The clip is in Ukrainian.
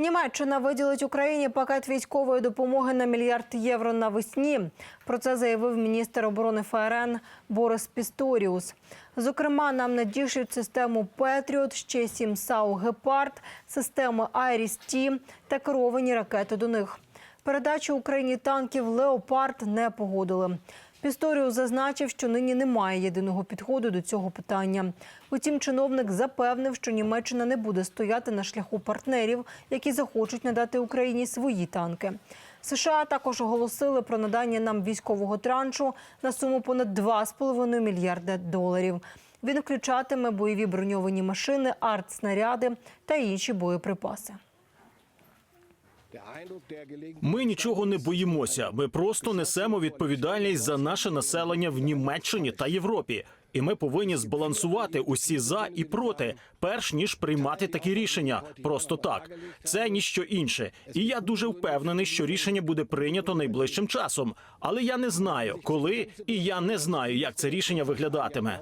Німеччина виділить Україні пакет військової допомоги на мільярд євро навесні. Про це заявив міністр оборони ФРН Борис Пісторіус. Зокрема, нам надішлють систему Петріот, ще сім САУ Гепард, системи Айріс Ті та керовані ракети до них. Передачу Україні танків Леопард не погодили. Пісторіус зазначив, що нині немає єдиного підходу до цього питання. Утім, чиновник запевнив, що Німеччина не буде стояти на шляху партнерів, які захочуть надати Україні свої танки. США також оголосили про надання нам військового траншу на суму понад 2,5 мільярда доларів. Він включатиме бойові броньовані машини, артснаряди та інші боєприпаси. Ми нічого не боїмося. Ми просто несемо відповідальність за наше населення в Німеччині та Європі. І ми повинні збалансувати усі за і проти, перш ніж приймати такі рішення. Просто так це ніщо інше. І я дуже впевнений, що рішення буде прийнято найближчим часом. Але я не знаю, коли, і я не знаю, як це рішення виглядатиме.